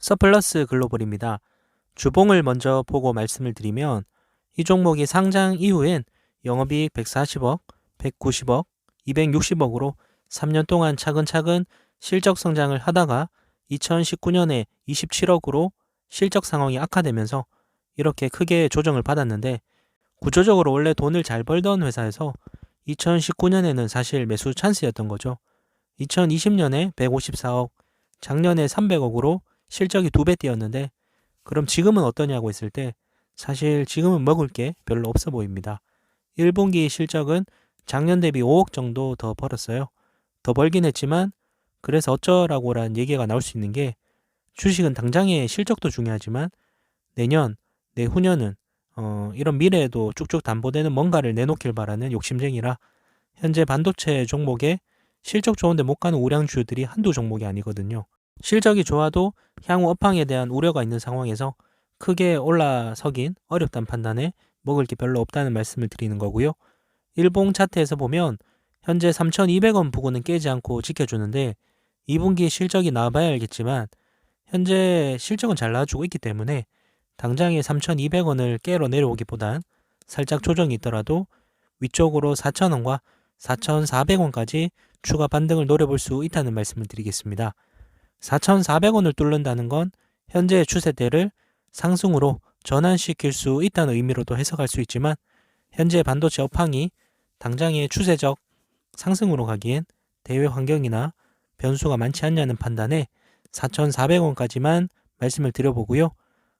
서플러스 글로벌입니다. 주봉을 먼저 보고 말씀을 드리면 이 종목이 상장 이후엔 영업이익 140억, 190억, 260억으로 3년 동안 차근차근 실적 성장을 하다가 2019년에 27억으로 실적 상황이 악화되면서 이렇게 크게 조정을 받았는데 구조적으로 원래 돈을 잘 벌던 회사에서 2019년에는 사실 매수 찬스였던 거죠. 2020년에 154억, 작년에 300억으로 실적이 두 배 뛰었는데 그럼 지금은 어떠냐고 했을 때 사실 지금은 먹을 게 별로 없어 보입니다. 1분기 실적은 작년 대비 5억 정도 더 벌었어요. 더 벌긴 했지만 그래서 어쩌라고라는 얘기가 나올 수 있는 게 주식은 당장의 실적도 중요하지만 내년, 내후년은 어, 이런 미래에도 쭉쭉 담보되는 뭔가를 내놓길 바라는 욕심쟁이라 현재 반도체 종목에 실적 좋은데 못 가는 우량주들이 한두 종목이 아니거든요. 실적이 좋아도 향후 업황에 대한 우려가 있는 상황에서 크게 올라서긴 어렵다는 판단에 먹을 게 별로 없다는 말씀을 드리는 거고요. 일봉 차트에서 보면 현재 3,200원 부근은 깨지 않고 지켜주는데 2분기 실적이 나와봐야 알겠지만 현재 실적은 잘 나와주고 있기 때문에 당장에 3,200원을 깨러 내려오기보단 살짝 조정이 있더라도 위쪽으로 4,000원과 4,400원까지 추가 반등을 노려볼 수 있다는 말씀을 드리겠습니다. 4,400원을 뚫는다는 건 현재 추세대를 상승으로 전환시킬 수 있다는 의미로도 해석할 수 있지만 현재 반도체 업황이 당장의 추세적 상승으로 가기엔 대외 환경이나 변수가 많지 않냐는 판단에 4,400원까지만 말씀을 드려보고요.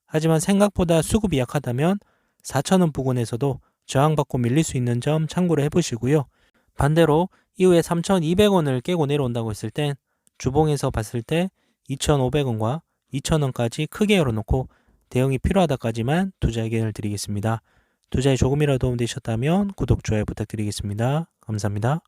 하지만 생각보다 수급이 약하다면 4,000원 부근에서도 저항받고 밀릴 수 있는 점 참고를 해보시고요. 반대로 이후에 3,200원을 깨고 내려온다고 했을 땐 주봉에서 봤을 때 2,500원과 2,000원까지 크게 열어놓고 대응이 필요하다까지만 투자 의견을 드리겠습니다. 투자에 조금이라도 도움되셨다면 구독, 좋아요 부탁드리겠습니다. 감사합니다.